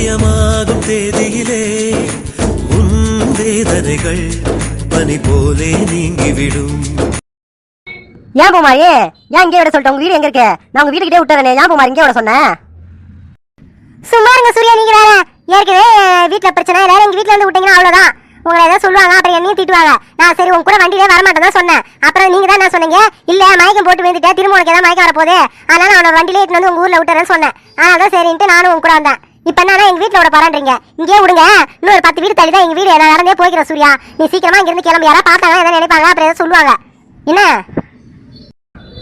ஜெயமாகும் தேதியிலே உன் வேதனைகள் பனி போலே நீங்கிவிடும். ஏன் பூமாரி ஏன் இங்கே விட சொல்லிட்டு உங்க வீடு எங்க இருக்கு? நான் உங்க வீட்டுக்கிட்டே விட்டுறேன். ஏன் பூமாரி இங்கே விட சொன்னேன் சும்மா இருங்க சூர்யா நீங்க வேற. ஏற்கனவே வீட்டுல பிரச்சனை. வேற எங்க வீட்டுல வந்து விட்டீங்கன்னா அவ்வளவுதான். உங்களை ஏதாவது சொல்லுவாங்க அப்புறம் என்னையும் திட்டுவாங்க. நான் சரி உங்க கூட வண்டியிலே வரமாட்டேன் தான் சொன்னேன். அப்புறம் நீங்க தான் நான் சொன்னீங்க? இல்ல மயக்கம் போட்டு விழுந்துட்டேன். திரும்ப உனக்கு ஏதாவது மயக்கம் வரப்போகுது. அதனால அவனை வண்டியிலே இட்டு வந்து உங்க ஊர்ல விட்டுறேன்னு சொன்னேன். அதனால தான் சரின்ட்டு நானும் உங்க கூட வந்தேன். இப்ப என்னன்னா எங்க வீட்டுல விட போறான்றீங்க இங்கேயே விடுங்க. இன்னொரு பத்து வீடு தள்ளி தான் எங்க வீடு. நான் நடந்தே போய்க்கிறேன் சூர்யா. நீ சீக்கிரமா இங்க இருந்து கிளம்பி. யாரா பார்த்தாங்க எதாவது நினைப்பாங்க அப்புறம் ஏதாவது சொல்லுவாங்க. என்ன?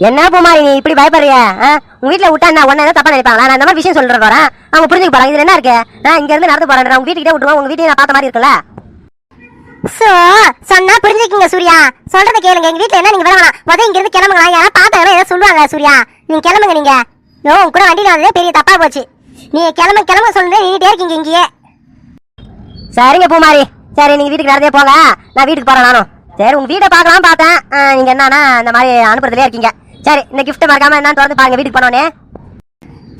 என்ன பூமாரி நீ இப்படி பயப்படுறிய? உங்க வீட்டுல விட்டா என்ன? ஒன்னு தப்பா நினைப்பாங்களா? நான் இந்த மாதிரி விஷயம் சொல்றேன் வரேன் அவங்க புரிஞ்சுக்க போறாங்க. இதுல என்ன இருக்கு? நான் இங்க இருந்து நடந்து போறேன் உங்க வீட்டுக்கிட்டே விட்டுருவோம் உங்க வீட்டையும் நான் பார்த்த மாதிரி இருக்குல்ல? சோ சொன்னா புரிஞ்சுக்கீங்க சூர்யா. சொல்றத கேளுங்க. எங்க வீட்டுல என்ன? நீங்க வரலாம் வேணாம். முத இங்க இருந்து கிளம்புங்களா? யாரா பார்த்தாங்கன்னா ஏதோ சொல்லுவாங்க சூர்யா. நீங்க கிளம்புங்க நீங்க. ஓ கூட வண்டியில வந்ததே பெரிய தப்பா போச்சு. நீங்க கிளம்ப கிளம்ப சொல்லுங்க நீட்டே இருக்கீங்க இங்கேயே. சரிங்க பூமாரி. சரி நீங்க வீட்டுக்கு நடந்தே போங்க. நான் வீட்டுக்கு போறேன் நானும். சரி உங்க வீட்டை பார்க்கலாம் பார்த்தேன். நீங்கள் நீங்க என்னன்னா இந்த மாதிரி அனுப்புறதுலயே இருக்கீங்க. சரி இந்த கிஃப்ட் மறக்காம என்னன்னு திறந்து பாருங்க வீட்டுக்கு போனோன்னே.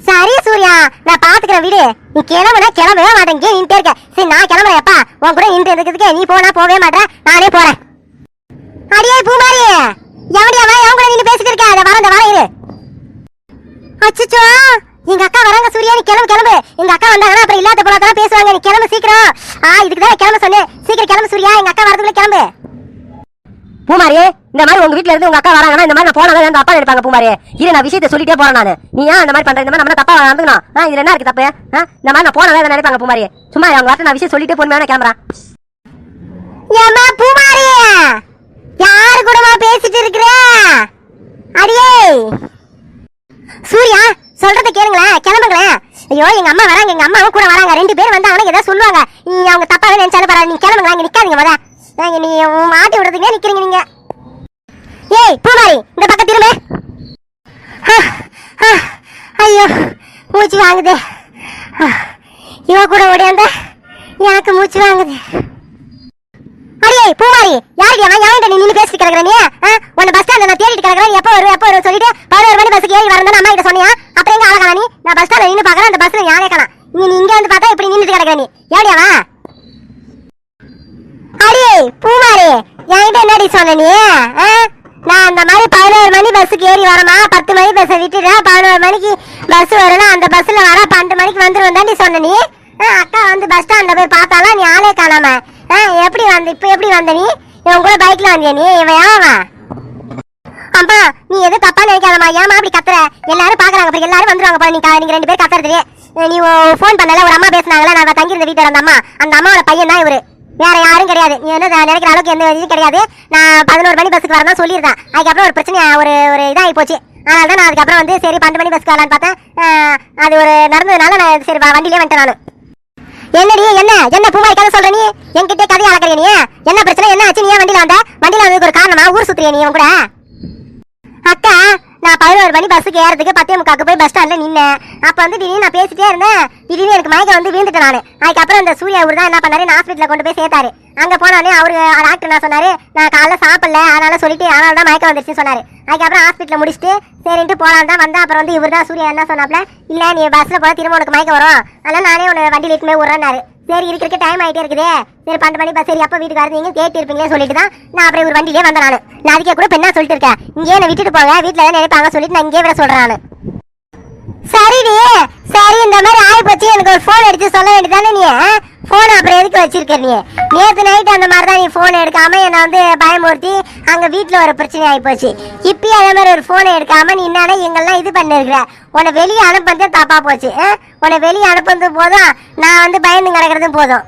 சரி சூர்யா நான் பாத்துக்கிறேன் வீடு. நீ கிளம்புனா கிளம்பவே மாட்டேங்க இங்கே நின்ட்டே இருக்க. சரி நான் கிளம்புறேன்ப்பா. உன் கூட நின்று இருக்கிறதுக்கு நீ போனா போவே மாட்டேன். நானே போறேன். அடியே பூமாரி. எவடி அவன்? எவன் கூட நின்று பேசிட்டு இருக்க? அதை வரேன் வரேன் இரு. அச்சச்சோ. எங்க அக்கா வராங்க சூர்யா நீ கிளம்பு கிளம்பு. எங்க அக்கா வந்தாங்கன்னா அப்புறம் இல்லாத போலதான் பேசுவாங்க. நீ கிளம்பு சீக்கிரம். ஆ இதுக்கு தான் கிளம்ப சொன்னேன். சீக்கிரம் கிளம்பு சூர்யா. எங்க அக்கா வரதுக்குள்ள கிளம்பு. பூமாரி இந்த மாதிரி உங்க வீட்ல இருந்து உங்க அக்கா வராங்கன்னா இந்த மாதிரி நான் போனா அந்த அப்பா நினைப்பாங்க பூமாரி இரு நான் விஷயத்தை சொல்லிட்டே போறேன் நான். நீ ஏன் இந்த மாதிரி பண்ற? இந்த மாதிரி நம்ம தப்பா நடந்துக்கணும். ஆ இதுல என்ன இருக்கு தப்பு? ஆ இந்த மாதிரி நான் போனா அதை நினைப்பாங்க பூமாரி சும்மா அவங்க வரட்டு நான் விஷயம் சொல்லிட்டே போனேன் கிளம்புறேன். ஏம்மா பூமாரி யாரு கூடமா பேசிட்டு இருக்கிற? அடியே! சூர்யா சொல்றத கேளுங்களேன் கிளம்புங்களேன் ஐயோ எங்க அம்மா வராங்க எங்க அம்மாவும் கூட வராங்க. ரெண்டு பேரும் வந்தாங்கன்னா ஏதாவது சொல்லுவாங்க. நீ அவங்க தப்பாவே நினைச்சாலும் பரவாயில்ல நீ கிளம்புங்களா இங்க நிக்காதீங்க முத. நாங்க நீ மாட்டி விடுறதுங்க நிக்கிறீங்க நீங்க. ஏய் பூமாரி இந்த பக்கம் திரும்ப. ஐயோ மூச்சு வாங்குது. இவ கூட ஓடியாந்த எனக்கு மூச்சு வாங்குது அடியே பூமாரி யாருடி அவன் எவன்கிட்ட நீ நின்னு பேசிட்டு கிடக்குற நீ ஆ? உன்னை பஸ் ஸ்டாண்ட்ல நான் தேடிட்டு கிடக்குறேன் எப்போ வரும் எப்போ வரும் சொல்லிட்டு பதினோரு மணி பஸ்ஸுக்கு ஏறி வரணும் அம்மா கிட்ட சொன்னியா அப்புறம் எங்க ஆள நீ நான் பஸ் ஸ்டாண்ட்ல நின்னு பாக்குறேன் அந்த பஸ்ல யாரே காணா நீ நீ இங்க வந்து பார்த்தா இப்படி நின்னுட்டு கிடக்குற நீ ஏடி அவன் அடியே பூமாரி என்கிட்ட என்னடி சொன்ன நீ ஆ? நான் அந்த மாதிரி பதினோரு மணி பஸ்ஸுக்கு ஏறி வரமா பத்து மணி பஸ்ஸை விட்டுட்டேன் பதினோரு மணிக்கு பஸ் வரணும் அந்த பஸ்ல வர பன்னெண்டு மணிக்கு வந்துருவேன் தாண்டி சொன்ன நீ. அக்கா வந்து பஸ் ஸ்டாண்ட்ல போய் பார்த்தாலும் நீ ஆளே காணாம. எப்படி வந்த இப்ப எப்படி வந்த நீ? இவன் கூட பைக்ல வந்தியா நீ? இவன் ஏவன் அம்மா நீ எது தப்பா நினைக்காதம்மா. ஏமா அப்படி கத்துற? எல்லாரும் பாக்குறாங்க அப்புறம் எல்லாரும் வந்துருவாங்க பாரு. நீ நீங்க ரெண்டு பேரும் கத்துறது. நீ ஃபோன் பண்ணல ஒரு அம்மா பேசுனாங்களா? நான் தங்கியிருந்த வீட்டுல அந்த அம்மா. அந்த அம்மாவோட பையன் தான் இவரு. வேற யாரும் கிடையாது. நீ என்ன நினைக்கிற அளவுக்கு எந்த இது கிடையாது. நான் பதினோரு மணி பஸ்ஸுக்கு வரதான் சொல்லியிருந்தேன். அதுக்கப்புறம் ஒரு பிரச்சனை ஒரு ஒரு இதாகி போச்சு. அதனால தான் நான் அதுக்கப்புறம் வந்து சரி பன்னெண்டு மணி பஸ்க்கு வரலான்னு பார்த்தேன். அது ஒரு நடந்ததுனால நான் சரி வண்டியிலே வந்துட்டேன் நான். என்னடி என்ன? என்ன பூமாரி கதை சொல்ற நீ? என்கிட்ட கதையை அளக்குறிய நீ? என்ன பிரச்சனை? என்ன ஆச்சு? நீ ஏன் வண்டியில வந்த? வண்டியில வந்ததுக்கு ஒரு காரணமா? ஊர் சுத்துறிய நீ கூட? அக்கா நான் பதினோரு மணி பஸ்ஸுக்கு ஏறதுக்கு பத்தே முக்காக்கு போய் பஸ் ஸ்டாண்ட்ல நின்னேன். அப்ப வந்து திடீர்னு நான் பேசிட்டே இருந்தேன். திடீர்னு எனக்கு மயக்கம் வந்து விழுந்துட்டேன் நான். அதுக்கப்புறம் அந்த சூர்யா ஊர் தான் என்ன பண்ணாரு? நான் கொண்டு போய் சேர்த்தாரு. அங்கே போனோடனே அவரு டாக்டர் என்ன சொன்னாரு நான் காலைல சாப்பிடல அதனால சொல்லிட்டு அதனால தான் மயக்கம் வந்துருச்சுன்னு சொன்னாரு. அதுக்கப்புறம் ஹாஸ்பிட்டலில் முடிச்சுட்டு சரின்ட்டு போகலாம் தான் வந்தேன். அப்புறம் வந்து இவர் தான் சூர்யா என்ன சொன்னாப்ல இல்லை நீ பஸ்ஸில் போனால் திரும்ப உனக்கு மயக்கம் வரும். அதனால நானே உன்னை வண்டியில இட்டுமே விட்றேன்னாரு. சரி இருக்கிற டைம் ஆயிட்டே இருக்குது. சரி பன்னெண்டு மணி பஸ் சரி அப்போ வீட்டுக்கு வரீங்க கேட்டு இருப்பீங்களே சொல்லிட்டு தான் நான் அப்புறம் ஒரு வண்டியிலே வந்தேன் நான். நான் அதுக்கே கூட பெண்ணா சொல்லிட்டு இருக்கேன். இங்கேயே என்னை விட்டுட்டு போங்க. வீட்டில் தான் நினைப்பாங்க சொல்லிட்டு நான் இங்கே விட சொல்கிறேன் நான். சரிடி சரி இந்த மாதிரி ஆகி போச்சு எனக்கு ஒரு ஃபோன் எடுத்து சொல்ல வேண்டியதானே நீ ஃபோன் அப்புறம் எதுக்கு வச்சிருக்க நீ? நேற்று நைட் அந்த மாதிரி தான் நீ ஃபோன் எடுக்காம என்னை வந்து பயமுறுத்தி அங்க வீட்டில் ஒரு பிரச்சனை ஆகி போச்சு. இப்பயும் அதே மாதிரி ஒரு ஃபோனை எடுக்காம நீ என்னன்னா எங்கெல்லாம் இது பண்ணிருக்கிற? உன்னை வெளியே அனுப்புறது தப்பா போச்சு உன்னை வெளியே அனுப்புறது போதும் நான் வந்து பயந்து கிடக்கிறதும் போதும்.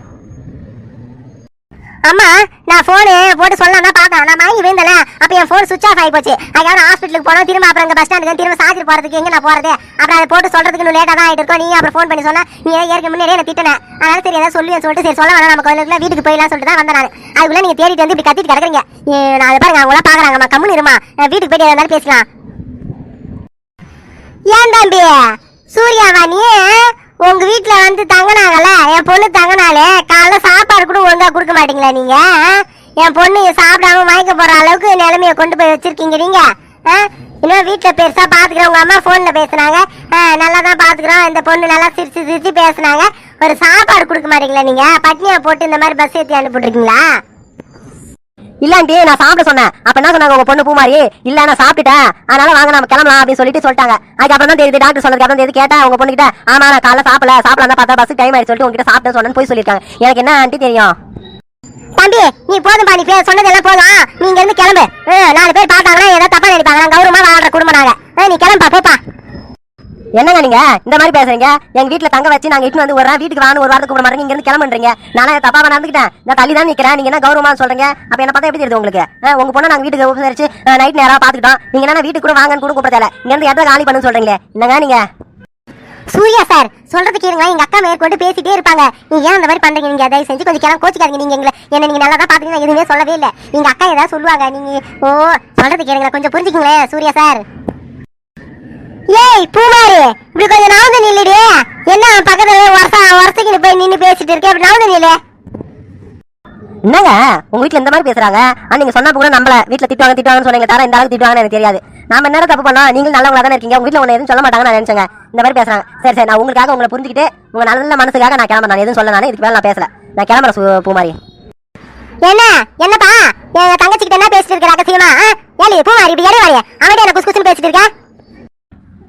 அம்மா நான் போனு போட்டு சொல்லலாம் தான் நான் வாங்கி விழுந்தல அப்ப என் போன் சுவிச் ஆஃப் ஆகி போச்சு அதுக்காக ஹாஸ்பிட்டலுக்கு போனோம். திரும்ப அப்புறம் இங்க பஸ் ஸ்டாண்டுக்கு திரும்ப சார்ஜ் போறதுக்கு எங்க நான் போறது? அப்புறம் அதை போட்டு சொல்றதுக்கு இன்னும் லேட்டா தான் ஆயிட்டு இருக்கோம். நீ அப்புறம் ஃபோன் பண்ணி சொன்னா நீ ஏற்க முன்னாடியே என்ன திட்டன? அதனால சரி ஏதாவது சொல்லி சொல்லிட்டு சரி சொல்ல வேணாம். நம்ம கோயிலுக்குள்ள வீட்டுக்கு போயிடலாம் சொல்லிட்டு தான் வந்தேன் நான். அதுக்குள்ள நீங்க தேடிட்டு வந்து இப்படி கத்திட்டு கிடக்குறீங்க. நான் அதை பாருங்க அவங்க பாக்குறாங்கம்மா கம்முன்னு இருமா வீட்டுக்கு போயிட்டு இருந்தாலும் பேசலாம் ஏன் தம்பி? சூர்யாவா நீ? உங்க வீட்டுல வந்து தங்கினாங்கல்ல? என் பொண்ணு தங்கினாலே காலைல சாப்பாடு கூட ஒழுங்கா கொடுக்க மாட்டீங்களா நீங்க? என் பொண்ணு சாப்பிடாம மயக்க போற அளவுக்கு நிலைமைய கொண்டு போய் வச்சிருக்கீங்க நீங்க? ஆ? இன்னும் வீட்டுல பெருசா பாத்துக்கிறோம் உங்க அம்மா போன்ல பேசுனாங்க. ஆ, நல்லா தான் பாத்துக்கிறோம். இந்த பொண்ணு நல்லா சிரிச்சு சிரிச்சு பேசுனாங்க. ஒரு சாப்பாடு கொடுக்க மாட்டீங்களா நீங்க? பட்னியா போட்டு இந்த மாதிரி பஸ் ஏற்றி அனுப்பிட்டுருக்கீங்களா இல்லாண்டி நான் சாப்பிட சொன்னேன். அப்ப என்ன சொன்னாங்க உங்க பொண்ணு பூமாரி? இல்ல நான் சாப்பிட்டுட்டேன். அதனால வாங்க நம்ம கிளம்பலாம் அப்படின்னு சொல்லிட்டு சொல்லிட்டாங்க. அதுக்கப்புறம் தான் தெரியுது டாக்டர் சொன்னதுக்கு அப்புறம் தெரியுது கேட்டா உங்க பொண்ணு கிட்ட ஆமா நான் காலைல சாப்பிடல சாப்பிடலாம் பார்த்தா பஸ் டைம் ஆயிடுச்சு சொல்லிட்டு உங்ககிட்ட சாப்பிட சொன்னேன்னு போய் சொல்லியிருக்காங்க. எனக்கு என்ன ஆண்டி தெரியும்? தம்பி நீ போதும்பா நீ பே- சொன்னதெல்லாம் போதும். நீங்க இருந்து கிளம்பு. நாலு பேர் பார்த்தாங்கன்னா ஏதாவது தப்பா நினைப்பாங்க. நான் கௌரவமா வாழ்ற குடும்பம் நாங்க. நீ கிளம்பு. என்னங்க நீங்க? இந்த மாதிரி பேசுறீங்க? எங்க வீட்டுல தங்க வச்சு நாங்க இட்டு வந்து ஒரு வீட்டுக்கு வாங்க ஒரு வாரத்துக்கு கூப்பிட மாட்டேங்க இங்க இருந்து கிளம்புறீங்க. நானே தப்பா நடந்துக்கிட்டேன். நான் தள்ளி தான் நிக்கிறேன். நீங்க என்ன கௌரவமா சொல்றீங்க? அப்ப என்ன பார்த்தா எப்படி தெரியுது உங்களுக்கு? உங்க பொண்ணை நாங்க வீட்டுக்கு உபசரிச்சு நைட் நேரம் பாத்துக்கிட்டோம் நீங்க என்ன வீட்டுக்கு கூட வாங்கன்னு கூட கூப்பிட தேவை இங்க இருந்து இடத்த காலி பண்ணு சொல்றீங்களே? என்னங்க நீங்க? சூர்யா சார் சொல்றது கேளுங்க எங்க அக்கா மேற்கொண்டு பேசிட்டே இருப்பாங்க. நீங்க ஏன் அந்த மாதிரி பண்றீங்க? நீங்க தயவு செஞ்சு கொஞ்சம் கிளம்ப கோச்சிக்காதீங்க. நீங்க எங்களை என்ன நீங்க நல்லா தான் பாத்துக்கீங்க எதுவுமே சொல்லவே இல்லை. எங்க அக்கா ஏதாவது சொல்லுவாங்க. நீங்க ஓ சொல்றது கேளுங்க கொஞ்சம் புரிஞ்சுக்கீங்களேன் சூர்யா சார். ஏய் பூமாரி இப்படி கொஞ்சம் நவுந்து நில்லுடி. என்ன பக்கத்துல வருஷ வருஷத்துக்கு போய் நின்னு பேசிட்டு இருக்க இப்படி நவுந்து நில்லு. என்னங்க? உங்க வீட்ல இந்த மாதிரி பேசுறாங்க? ஆனா நீங்க சொன்னா கூட நம்மள வீட்ல திட்டுவாங்க திட்டுவாங்கன்னு சொன்னீங்க தர இந்த அளவுக்கு திட்டுவாங்கன்னு எனக்கு தெரியாது. நாம என்ன தப்பு பண்ணோம் நீங்க நல்லவங்களா தானே இருக்கீங்க. உங்க வீட்ல ஒண்ணு எதுவும் சொல்ல மாட்டாங்க நான் நினைச்சேங்க. இந்த மாதிரி பேசுறாங்க. சரி சரி நான் உங்களுக்காக உங்களை புரிஞ்சுக்கிட்டு உங்க நல்ல மனசுக்காக நான் கிளம்புறேன். நான் எதுவும் சொல்ல நான் இதுக்கு மேல நான் பேசல. நான் கிளம்புறேன் பூமாரி. என்ன? என்னப்பா? என் தங்கச்சி கிட்ட என்ன பேசிட்டு இருக்க ரகசியமா? ஆ? ஏலி பூமாரி இப்படி ஏறி வாரியே அவன்கிட்ட என்ன குசு குசுன்னு பேசிட்டு இருக்க?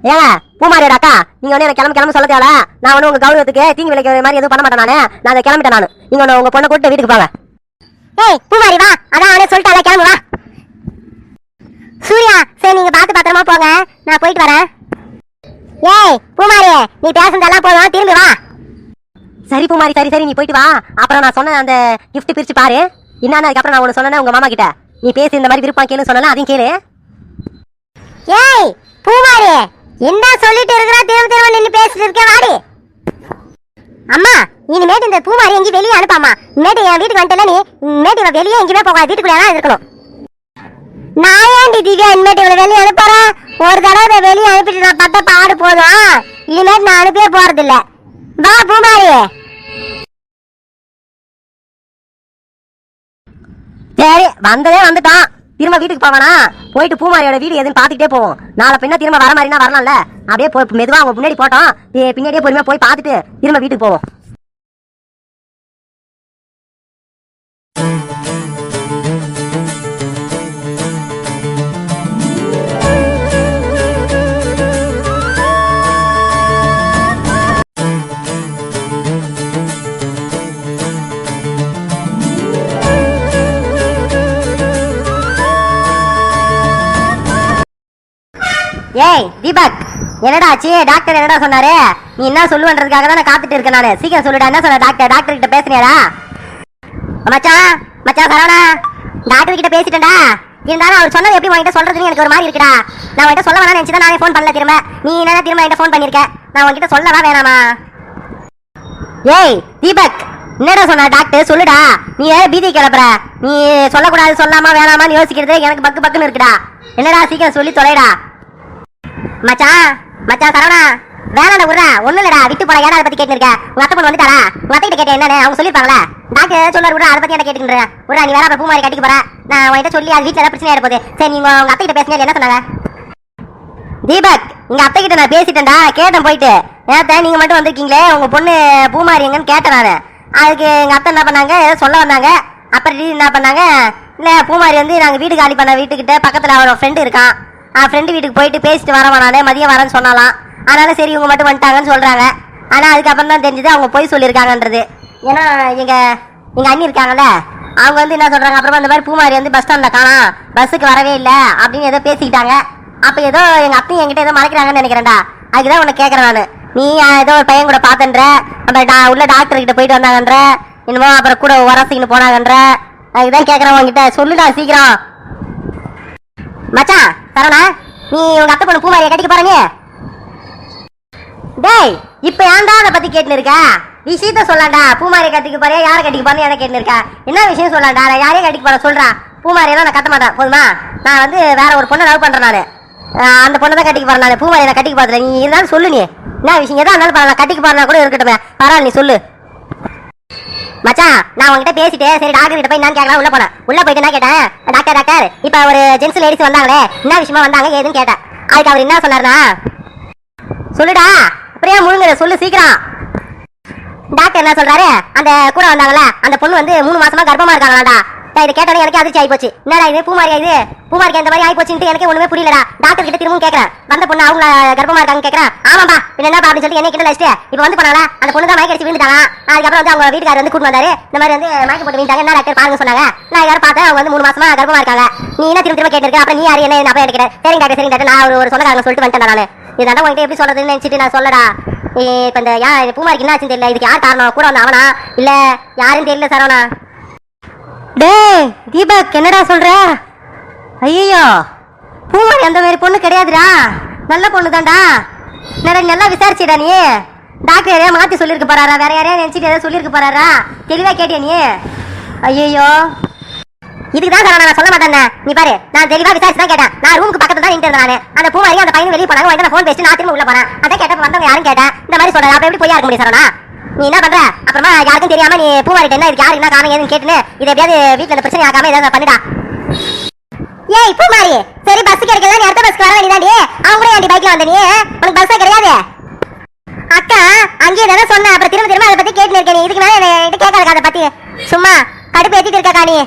ஏங்க பூமாரியோட அக்கா நீங்க வந்து எனக்கு கிளம்பு கிளம்பு சொல்ல தேவை நான் வந்து உங்க கௌரவத்துக்கு தீங்கு விளைக்கிற மாதிரி எதுவும் பண்ண மாட்டேன் நானு. நான் கிளம்பிட்டேன் நான். நீங்க உங்க பொண்ணை கூட்டு வீட்டுக்கு போங்க. ஏய் பூமாரி வா. அதான் அவனே சொல்லிட்டால கிளம்பு வா. சூர்யா சரி நீங்க பார்த்து பத்திரமா போங்க. நான் போயிட்டு வரேன். ஏய் பூமாரி நீ பேசுனதெல்லாம் போதும். திரும்பி வா. சரி பூமாரி சரி சரி நீ போயிட்டு வா. அப்புறம் நான் சொன்ன அந்த gift பிரிச்சு பாரு. என்னன்னு அதுக்கப்புறம் நான் ஒன்று சொன்னேன் உங்க மாமா கிட்ட. நீ பேசி இந்த மாதிரி விருப்பம் கேளு சொன்னல அதையும் கேளு. ஏய் பூமாரி என்ன சொல்லிட்டு இருக்கிறா திரும்ப திரும்ப நின்னு பேசிட்டு இருக்க வாடி. அம்மா இனிமேட்டு இந்த பூமாரி எங்கேயும் வெளியே அனுப்பாமா இனிமேட்டு என் வீட்டுக்கு வந்துட்டல நீ இனிமேட்டு இவ வெளியே எங்கேயுமே போகாது வீட்டுக்குள்ளே தான் இருக்கணும். நான் ஏன்டி திவ்யா இனிமேட்டு இவளை வெளியே அனுப்புறேன் ஒரு தடவை வெளியே அனுப்பிட்டு நான் பட்ட பாடு போதும்? இனிமேட்டு நான் அனுப்பியே போறதில்ல. வா பூமாரி சரி வந்ததே வந்துட்டான். திரும்ப வீட்டுக்கு போவானா? போயிட்டு பூமாரியோட வீடு எதுன்னு பாத்துக்கிட்டே போவோம். நாளை பின்ன திரும்ப வர மாதிரினா வரலாம்ல. அப்படியே போ மெதுவா அவங்க முன்னாடி போட்டோம். பின்னாடியே பொறுமையா போய் பார்த்துட்டு திரும்ப வீட்டுக்கு போவோம். ஏய் தீபக் என்னடா ஆச்சு? டாக்டர் என்னடா சொன்னாரு? நீ என்ன சொல்லுவன்றதுக்காக தான் நான் காத்துட்டு இருக்கேன் நான்? சீக்கிரம் சொல்லுடா. என்ன சொன்ன டாக்டர்? டாக்டர் கிட்ட பேசுனியாடா? மச்சான் மச்சான் சரவணா டாக்டர் கிட்ட பேசிட்டேன்டா. இருந்தாலும் அவர் சொன்னது எப்படி உன்கிட்ட சொல்றதுன்னு எனக்கு ஒரு மாதிரி இருக்குடா. நான் உன்கிட்ட சொல்ல வேணாம்னு நினைச்சு தான் நானே ஃபோன் பண்ணல திரும்ப. நீ என்ன திரும்ப என்கிட்ட ஃபோன் பண்ணியிருக்க நான் உன்கிட்ட சொல்லவா வேணாமா? ஏய் தீபக் என்னடா சொன்ன டாக்டர்? சொல்லுடா. நீ ஏன் பீதி கிளப்புற? நீ சொல்லக்கூடாது சொல்லாமா வேணாமான்னு யோசிக்கிறது எனக்கு பக்கு பக்குன்னு இருக்குடா. என்னடா சீக்கிரம் சொல்லி தொலைடா. மச்சான் மச்சான் சரவணா வேணாடா விட்றா ஒண்ணும் இல்லடா விட்டு போல ஏன்னா அதை பத்தி கேட்டு இருக்க? உங்க அத்தை பொண்ணு வந்துட்டாரா உங்க அத்தை கிட்ட கேட்டேன் என்னன்னு? அவங்க சொல்லிருப்பாங்களா டாக்டர் சொன்னார் விட்றா அதை பத்தி என்ன கேட்டுக்கிட்டு விட்றா நீ வேற அப்புறம் பூமாரி கட்டிக்க போற. நான் உங்ககிட்ட சொல்லி அது வீட்டுல ஏதாவது பிரச்சனை ஆயிட போகுது சரி நீங்க உங்க அத்தை கிட்ட பேசுனீங்க என்ன சொன்னாங்க தீபக் உங்க அத்தை கிட்ட நான் பேசிட்டேன்டா கேட்டேன் போயிட்டு. நேரத்தை நீங்க மட்டும் வந்திருக்கீங்களே உங்க பொண்ணு பூமாரி எங்கன்னு கேட்டேன் நான். அதுக்கு எங்க அத்தை என்ன பண்ணாங்க? ஏதோ சொல்ல வந்தாங்க. அப்புறம் திடீர்னு என்ன பண்ணாங்க? இல்ல பூமாரி வந்து நாங்க வீடு காலி பண்ண வீட்டுக்கிட்ட பக்கத்துல அவரோட ஃப்ரெண்டு இருக்கான். அவன் ஃப்ரெண்டு வீட்டுக்கு போயிட்டு பேசிட்டு வரவா நானே? மதியம் வரேன்னு சொன்னாலாம். அதனால சரி இவங்க மட்டும் வந்துட்டாங்கன்னு சொல்கிறாங்க ஆனால் அதுக்கப்புறம் தான் தெரிஞ்சது அவங்க போய் சொல்லியிருக்காங்கன்றது. ஏன்னா எங்கள் எங்கள் அண்ணி இருக்காங்கல்ல? அவங்க வந்து என்ன சொல்கிறாங்க அப்புறமா இந்த மாதிரி பூமாரி வந்து பஸ் ஸ்டாண்டில் காணோம் பஸ்ஸுக்கு வரவே இல்லை அப்படின்னு ஏதோ பேசிக்கிட்டாங்க. அப்போ ஏதோ எங்கள் அப்பயும் என்கிட்ட ஏதோ மறைக்கிறாங்கன்னு நினைக்கிறேன்டா. அதுக்கு தான் உன்னை கேட்குறேன் நான். நீ ஏதோ ஒரு பையன் கூட பாத்தன்ற? அப்புறம் டா- உள்ள டாக்டர்கிட்ட போயிட்டு வந்தாங்கன்ற? என்னமோ அப்புறம் கூட உரசிக்கின்னு போனாங்கன்ற? அதுக்கு தான் கேட்குறேன் உங்ககிட்ட சொல்லுடா சீக்கிரம். மச்சான் சரவணா நீ உங்க அத்தை பொண்ணு பூமாரியை கட்டிக்க போறீங்க டேய் இப்ப ஏன்டா அதை பத்தி கேட்டுன்னு இருக்க விஷயத்த சொல்லாண்டா பூமாரி கட்டிக்க போறியா யாரை கட்டிக்க போறேன்னு என்ன கேட்டுன்னு இருக்கா என்ன விஷயம் சொல்லாண்டா? நான் யாரையும் கட்டிக்க போற சொல்றா. பூமாரியெல்லாம் நான் கட்ட மாட்டேன் போதுமா? நான் வந்து வேற ஒரு பொண்ணை லவ் பண்றேன் நான். அந்த பொண்ணை தான் கட்டிக்க போறேன் நான். பூமாரியை நான் கட்டிக்க போறதில்ல. நீ இருந்தாலும் சொல்லு நீ. என்ன விஷயம்? எதா இருந்தாலும் பரவாயில்ல, நான் கட்டிக்க போறேன்னா கூட இருக்கட்டும். பரவாயில்ல நீ சொல்லு. மச்சான் நான் உங்ககிட்ட பேசிட்டு சரி டாக்டர் கிட்ட போய் நான் கேட்கலாம் உள்ள போனேன் உள்ள போயிட்டு என்ன கேட்டேன் டாக்டர் டாக்டர் இப்ப ஒரு ஜென்ஸ் லேடிஸ் வந்தாங்களே என்ன விஷயமா வந்தாங்க ஏதுன்னு கேட்டேன். அதுக்கு அவர் என்ன சொன்னாருன்னா சொல்லுடா அப்படியே முழுங்குற சொல்லு சீக்கிரம். டாக்டர் என்ன சொல்றாரு அந்த கூட வந்தாங்கல்ல அந்த பொண்ணு வந்து மூணு மாசமா கர்ப்பமா இருக்காங்களாடா. டேய், இதை கேட்டோன்னே எனக்கு அதிர்ச்சி ஆயிப்போச்சு என்னடா இது பூமாரியா இது? பூமாரிக்கு இந்த மாதிரி ஆயிப்போச்சுன்ட்டு எனக்கு ஒண்ணுமே புரியலடா. டாக்டர் கிட்ட திரும்பவும் கேட்கறேன் வந்த பொண்ணு அவங்க கர்ப்பமா இருக்காங்க கேட்கறேன் ஆமாப்பா பின்ன என்னப்பா அப்படின்னு சொல்லிட்டு என்ன கிட்ட வச்சுட்டு இப்போ வந்து போனால அந்த பொண்ணு தான் மயக்கடிச்சு விழுந்துட்டாங்க அதுக்கப்புறம் வந்து அவங்க வீட்டுக்காரர் வந்து கூட்டு வந்தாரு. இந்த மாதிரி வந்து மயக்க போட்டு விழுந்தாங்க என்ன டாக்டர் பாருங்க சொன்னாங்க. நான் யாரும் பார்த்தேன் அவங்க வந்து மூணு மாசமா கர்ப்பமா இருக்காங்க. நீ என்ன திரும்ப திரும்ப கேட்டிருக்க? அப்புறம் நீ யாரு? என்ன? அப்ப எடுக்கிறேன் சரிங்க டாக்டர் சரிங்க டாக்டர். நான் ஒரு- சொந்தக்காரங்க சொல்லிட்டு வந்துட்டேன் நான். இதாண்டா உங்ககிட்ட எப்படி சொல்றதுன்னு நினைச்சிட்டு நான் சொல்லடா. இப்போ இந்த யா இந்த பூமாரிக்கு என்ன ஆச்சுன்னு தெரியல. இதுக்கு யார் காரணம்? கூட வந்த அவனா? இல்ல யாருன்னு தெரியல சரவணா டே தீபக் என்னடா சொல்ற? ஐயோ பூமாரி அந்த மாதிரி பொண்ணு கிடையாதுடா. நல்ல பொண்ணு தான்டா என்னடா நல்லா விசாரிச்சிடா நீ? டாக்டர் யாரையா மாத்தி சொல்லியிருக்க போறாரா? வேற யாரையா நினைச்சிட்டு ஏதாவது சொல்லியிருக்க போறாரா? தெளிவா கேட்டியா நீ? ஐயோ இதுக்கு தான் நான் சொல்ல மாட்டேன் நீ பாரு நான் தெளிவா விசாரிச்சு தான் கேட்டேன். நான் ரூமுக்கு பக்கத்துல தான் நின்று நான். அந்த பூமாரி அந்த பையன் வெளியே போனாங்க. வந்து நான் ஃபோன் பேசி நான் திரும்ப உள்ள போறேன் அதான் கேட்டப்ப வந்தவங்க யாரும் கேட்டேன் இந்த மாதிரி சொல்றேன். அப்ப எப்படி போய் இருக்க முடியும் சார் நீ என்ன பண்ற? அப்புறமா யாருக்கும் தெரியாம நீ பூமாரிட்ட என்ன இதுக்கு யாரு என்ன காரணம் ஏதுன்னு கேட்டுன்னு இது எப்படியாவது வீட்டுல இந்த பிரச்சனை ஆகாம ஏதாவது பண்ணிடா. ஏய் பூமாரி சரி பஸ் கிடைக்கல நீ அடுத்த பஸ்க்கு வர வேண்டியதாண்டி. அவங்க கூட ஏன்டி பைக்ல வந்த நீ? உனக்கு பஸ்ஸே கிடையாது. அக்கா அங்கேயே தானே சொன்னேன். அப்புறம் திரும்ப திரும்ப அதை பத்தி கேட்டு இருக்கேன் நீ. இதுக்கு மேல என்கிட்ட கேட்காத அதை பத்தி. சும்மா கடுப்பு ஏத்திட்டு இருக்கா நீ?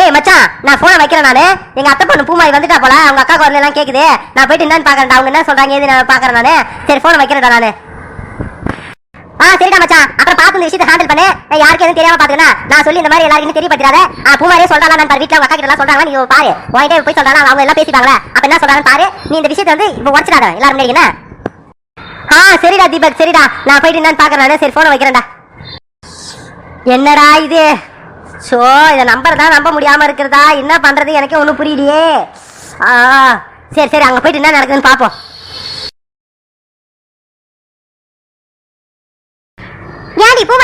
ஏய் மச்சான் நான் போனை வைக்கிறேன் நானு. எங்க அத்தை பொண்ணு பூமாரி வந்துட்டா போல. அவங்க அக்கா குரல் எல்லாம் கேக்குது. நான் போயிட்டு என்னன்னு பாக்குறேன் அவங்க என்ன சொல்றாங்க ஏது நான் பாக்குறேன் நானு. சரி போனை வைக்கிறேன்டா நானு. ஆ சரிடா மச்சான். அப்புறம் பார்த்து இந்த விஷயத்தை ஹேண்டில் பண்ணு. யாருக்கு எதுவும் தெரியாம பாத்துக்கணும் நான் சொல்லி இந்த மாதிரி எல்லாருக்கும் தெரியப்படுத்தாத ஆ பூமாரியே சொல்றாங்க நான் பாரு வீட்டுல அவங்க அக்கா கிட்ட எல்லாம் சொல்றாங்க நீ பாரு. உன்கிட்ட போய் சொல்றாங்க அவங்க எல்லாம் பேசிப்பாங்களா? அப்ப என்ன சொல்றாங்க பாரு. நீ இந்த விஷயத்தை வந்து இப்போ உடச்சிடாத. எல்லாரும் முன்னாடி என்ன? ஆ சரிடா தீபக் சரிடா. நான் போயிட்டு என்னன்னு பாக்குறேன் சரி போனை வைக்கிறேன்டா. என்னடா இது? ஸோ இதை நம்பர் தான் நம்ப முடியாம இருக்கிறதா? என்ன பண்றது? எனக்கே ஒன்றும் புரியலையே. ஆ சரி சரி அங்க போயிட்டு என்ன நடக்குதுன்னு பாப்போம்.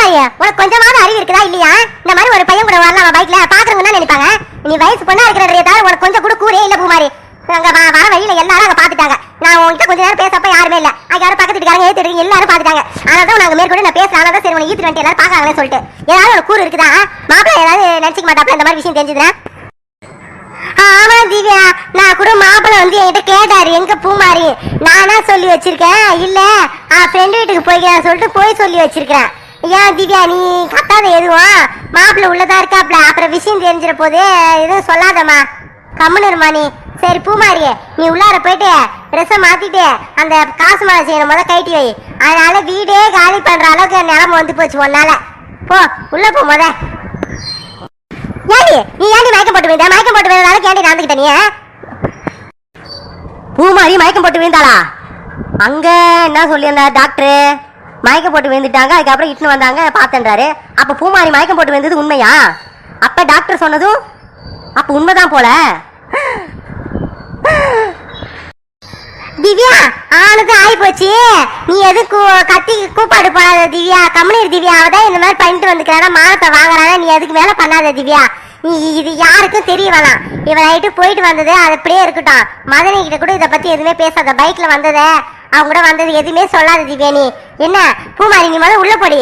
ஏன்டி உனக்கு கொஞ்சமாவது அறிவு இருக்குதா இல்லையா? இந்த மாதிரி ஒரு பையன் கூட வரலாம் பைக்ல. பாக்குறவங்க என்ன நினைப்பாங்க. நீ வயசு பொண்ணா இருக்கிறதே உனக்கு கொஞ்சம் கூட கூறே இல்ல பூமாரி. அங்க வ- வர வழியில எல்லாரும் அங்க பாத்துட்டாங்க நான் உன்கிட்ட கொஞ்ச நேரம் பேசப்ப யாருமே இல்ல. அங்க யாரும் பக்கத்து வீட்டுக்காரங்க ஏத்து இருக்கீங்க எல்லாரும் பாத்துட்டாங்க அதனால தான் நாங்க மேற்கொண்டு நான் பேசுறேன் அதனால தான் சரி உனக்கு ஈத்து வந்துட்டு எல்லாரும் பாக்காங்களே சொல்லிட்டு. ஏதாவது ஒரு கூறு இருக்குதா? மாப்பிள்ளை ஏதாவது நினைச்சிக்க மாட்டாப்ல? இந்த மாதிரி விஷயம் தெரிஞ்சதுன்னா? ஆமா திவ்யா. நான் கூட மாப்பிள்ளை வந்து என்கிட்ட கேட்டாரு. எங்க பூமாரி? நானா சொல்லி வச்சிருக்கேன். இல்ல ஃப்ரெண்டு வீட்டுக்கு போய்க்கிறேன் சொல்லிட்டு போய் சொல்லி வச்சிருக்கேன் ஏன் திவ்யா நீ கத்தாத எதுவும்? மாப்பிள்ளை உள்ளதா இருக்காப்ல. அப்புறம் விஷயம் தெரிஞ்சிட போது எதுவும் சொல்லாதம்மா. கம்முன்னு நீ. சரி பூமாரியே நீ உள்ளார போயிட்டு ட்ரெஸ்ஸை மாத்திட்டு அந்த காசு மாலை செய்யணும் முத கைட்டி வை. அதனால வீடே காலி பண்ற அளவுக்கு நிலைமை வந்து போச்சு உன்னால. போ உள்ள போ முத. ஏண்டி நீ ஏண்டி மயக்கம் போட்டு விழுந்த? மயக்கம் போட்டு விழுந்தாலும் ஏண்டி நடந்துக்கிட்ட நீ பூமாரி மயக்கம் போட்டு விழுந்தாளா? அங்க என்ன சொல்லியிருந்தா டாக்டரு மயக்கம் போட்டு விழுந்துட்டாங்க அதுக்கப்புறம் இட்டுன்னு வந்தாங்க பார்த்தேன்றாரு. அப்போ பூமாரி மயக்கம் போட்டு விழுந்தது உண்மையா? அப்ப டாக்டர் சொன்னதும் அப்ப உண்மைதான் போல. திவ்யா ஆனது ஆயி போச்சு நீ எது கூ- கத்தி கூப்பாடு போடாத திவ்யா. கம்பெனி திவ்யா அவதான் இந்த மாதிரி பண்ணிட்டு வந்துக்கிறானா மானத்தை வாங்குறானா நீ அதுக்கு மேல பண்ணாத திவ்யா. நீ இது யாருக்கும் தெரிய வேணாம். இவன் நைட்டு போயிட்டு வந்தது அது அப்படியே இருக்கட்டும். மதனி கிட்ட கூட இதை பத்தி எதுவுமே பேசாத. பைக்ல வந்ததே அவங்க கூட வந்தது எதுவுமே சொல்லாத திவ்யானி. நீ என்ன? பூமாரி நீ முதல்ல உள்ள போடி.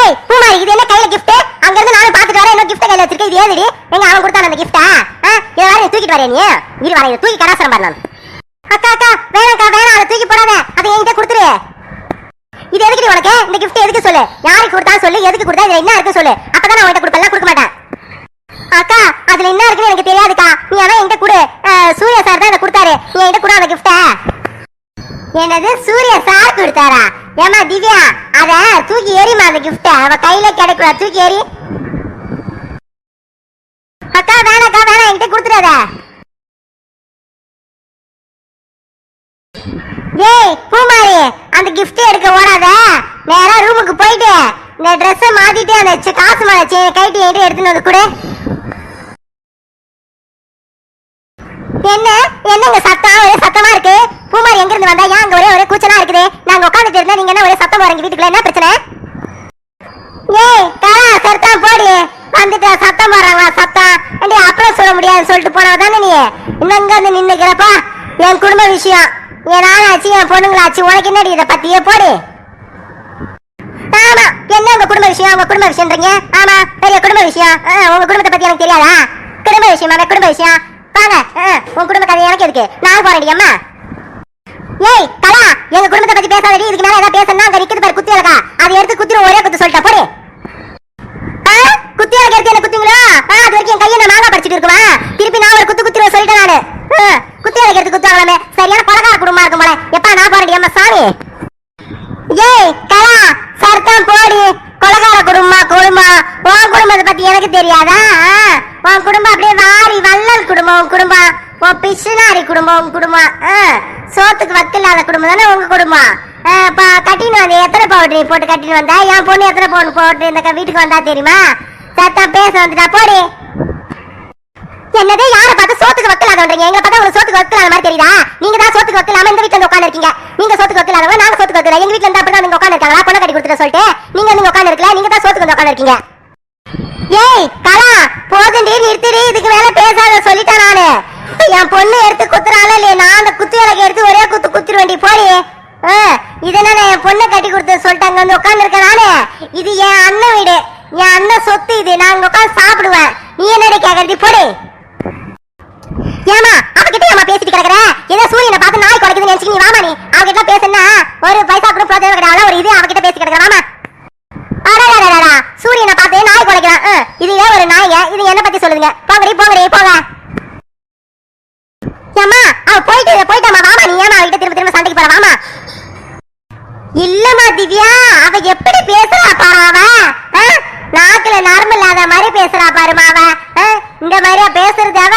ஏய் பூமாரி இது என்ன கையில கிஃப்ட் அங்க இருந்து நானும் பாத்துட்டு வரேன். என்ன கிஃப்ட் கையில வச்சிருக்க இது ஏதுடி? எங்க அவன் கொடுத்தான அந்த gift-ஆ? இத தூக்கிட்டு வரேன் நீ. இரு வரேன் இதை தூக்கி கடாசரம் பாரு நான். அக்கா அக்கா வேணாக்கா வேணாம். அதை தூக்கி போடாத. அதை என்கிட்ட கொடுத்துரு. இது எதுக்கு உனக்கு? இந்த கிஃப்ட் எதுக்கு சொல்லு? யாருக்கு கொடுத்தா சொல்லு. எதுக்கு கொடுத்தா இதுல என்ன இருக்கு சொல்லு. அப்பதான் நான் உன்கிட்ட கொடுப்பேன் கொடுக்க மாட்டேன். அக்கா அதுல என்ன இருக்குன்னு எனக்கு தெரியாதுக்கா. நீ ஆனா என்கிட்ட கொடு. சூர்யா சார் தான் இதை கொடுத்தாரு. நீ என்கிட்ட கொடு அந்த gift-அ. என்னது? சூர்யா சார் கொடுத்தாரா? ஏமா திவ்யா அத தூக்கி எறிமா அந்த கிஃப்ட அவ கையில கிடைக்கூடாது தூக்கி எறி. அக்கா வேணாக்கா வேணாம் என்கிட்ட கொடுத்துடாத. ஏய் பூமாரி அந்த gift எடுக்க ஓடாத. நேரா ரூமுக்கு போயிட்டு இந்த ட்ரெஸ்ஸை மாத்திட்டு அந்த காசு மேல செயின் கைட்டி என்கிட்ட எடுத்துன்னு வந்து கொடு. என்ன? என்னங்க சத்தம்? ஒரே சத்தமா இருக்கு? பூமாரி எங்க இருந்து வந்தா? ஏன் அங்க ஒரே ஒரே கூச்சலா இருக்குது? நாங்க உட்காந்துட்டு இருந்தா நீங்க என்ன ஒரே சத்தம் போறீங்க வீட்டுக்குள்ள என்ன பிரச்சனை? ஏய் கரா சர்த்தா போடி. வந்துட்டா சத்தம் போடுறாங்களா சத்தம். ஏண்டி அப்புறம் சொல்ல முடியாதுன்னு சொல்லிட்டு போனவ தானே நீ? இன்னங்க வந்து நின்னுக்கிறப்பா என் குடும்ப விஷயம். என் நானாச்சு என் பொண்ணுங்களாச்சு உனக்கு என்னடி இதை பத்தியே? போடி. ஆமா என்ன உங்க குடும்ப விஷயம்? உங்க குடும்ப விஷயம்ன்றீங்க? ஆமா பெரிய குடும்ப விஷயம். உங்க குடும்பத்தை பத்தி எனக்கு தெரியாதா? குடும்ப விஷயம்? குடும்ப விஷயம்? வாங்க ஆ, குடும்ப கதை எனக்கு எதுக்கு? நான் போறேன் அம்மா. ஏய் கலா எங்க குடும்பத்தை பத்தி பேசாதடி இதுக்கு மேல ஏதாவது பேசணும் அங்க நிக்கிறது பாரு குத்தி விளக்கா அதை எடுத்து குத்திரும் ஒரே குத்து சொல்லிட்டா போடு. ஆ, குத்தி எடுத்து என்ன குத்துங்களா ஆ, அது வரைக்கும் என் கையை நான் மாங்கா பறிச்சிட்டு இருக்குமா? திருப்பி நான் ஒரு குத்து குத்திருவேன் சொல்லிட்டேன் நானு. ஆ, குத்தி விளக்கு எடுத்து குத்துவாங்களாமே. சரியான கொலகார குடும்பமா இருக்கும் போல. எப்பா நான் போறேன் அம்மா சாமி. ஏய் கலா சர்த்தம் போடி. கொலகார குடும்பம் குடும்பம். உன் குடும்பத்தை பத்தி எனக்கு தெரியாதா? ஆ? உன் குடும்பம் அப்படியே வாரி வள்ளல் குடும்பம் குடும்பம். உன் பிசுனாரி குடும்பம் குடும்பம். சோத்துக்கு வக்கில்லாத குடும்பம் தானே உங்க குடும்பம்? கட்டின்னு வந்து எத்தனை பவுடர் நீ போட்டு கட்டின்னு வந்தா? என் பொண்ணு எத்தனை பவுன் போட்டு இந்த வீட்டுக்கு வந்தா தெரியுமா? சத்தம் பேச வந்துட்டா போடி. என்னது யாரை பார்த்து சோத்துக்கு வக்கலாதவன்றீங்க எங்களை பார்த்தா உங்களுக்கு சோத்துக்கு வக்கில்லாத மாதிரி தெரியுதா? நீங்க தான் சோத்துக்கு வக்கில்லாம இந்த வீட்டுல வந்து உட்கார்ந்து இருக்கீங்க. நீங்க சோத்துக்கு வக்கலாதவங்க நாங்க சோத்துக்கு வக்கல எங்க வீட்டுல இருந்து அப்படிதான் நீங்க உட்கார்ந்து இருக்காங்களா? பொண்ணை கட்டி கொடுத்துட்டு சொல்லிட்டு. நீங்க வந்து உட்கார்ந்து இருக்கல நீங்க தான் சோத்துக்கு வந்து உட்கார்ந்து இருக்கீங்க. ஏய் கலா போதுண்டி நிறுத்திடு. இதுக்கு மேல என் பொண்ணு எடுத்து குத்துறால இல்லையே? நான் அந்த குத்து விளக்கு எடுத்து ஒரே குத்து குத்துருவேண்டி போடி. ஆ, இது நான் என் பொண்ணை கட்டி கொடுத்து சொல்லிட்டாங்க? வந்து உட்காந்து இருக்கேன் நானு. இது என் அண்ணன் வீடு. என் அண்ணன் சொத்து இது. நான் இங்க உட்காந்து சாப்பிடுவேன். நீ என்னடி கேக்குறது? போடி. ஏமா அவகிட்ட ஏமா பேசிட்டு கிடக்குற? ஏதோ சூரியனை பார்த்து நாய் குறைக்குதுன்னு நினைச்சு நீ வாமா நீ. அவகிட்ட பேசுனா ஒரு பைசா கூட பிரயோஜனம் கிடையாது ஒரு இது அவகிட்ட பேசி கிடக்குற. வாமா. அடடடடடா சூரியனை பார்த்து நாய் குறைக்கிறான் இது ஏன் ஒரு நாய் இது என்ன பத்தி சொல்லுங்க போங்கடி போங்கடி போங்க ஏம்மா அவ போயிட்டு போயிட்டாமா வாமா நீ ஏமா அவகிட்ட திரும்ப திரும்ப சண்டைக்கு போற வாமா இல்லம்மா திவ்யா அவ எப்படி பேசுறா பாரு அவ? நாக்குல நார்மல் இல்லாத மாதிரி பேசுறா பாருமா அவ இந்த மாதிரியா பேசுறது அவ?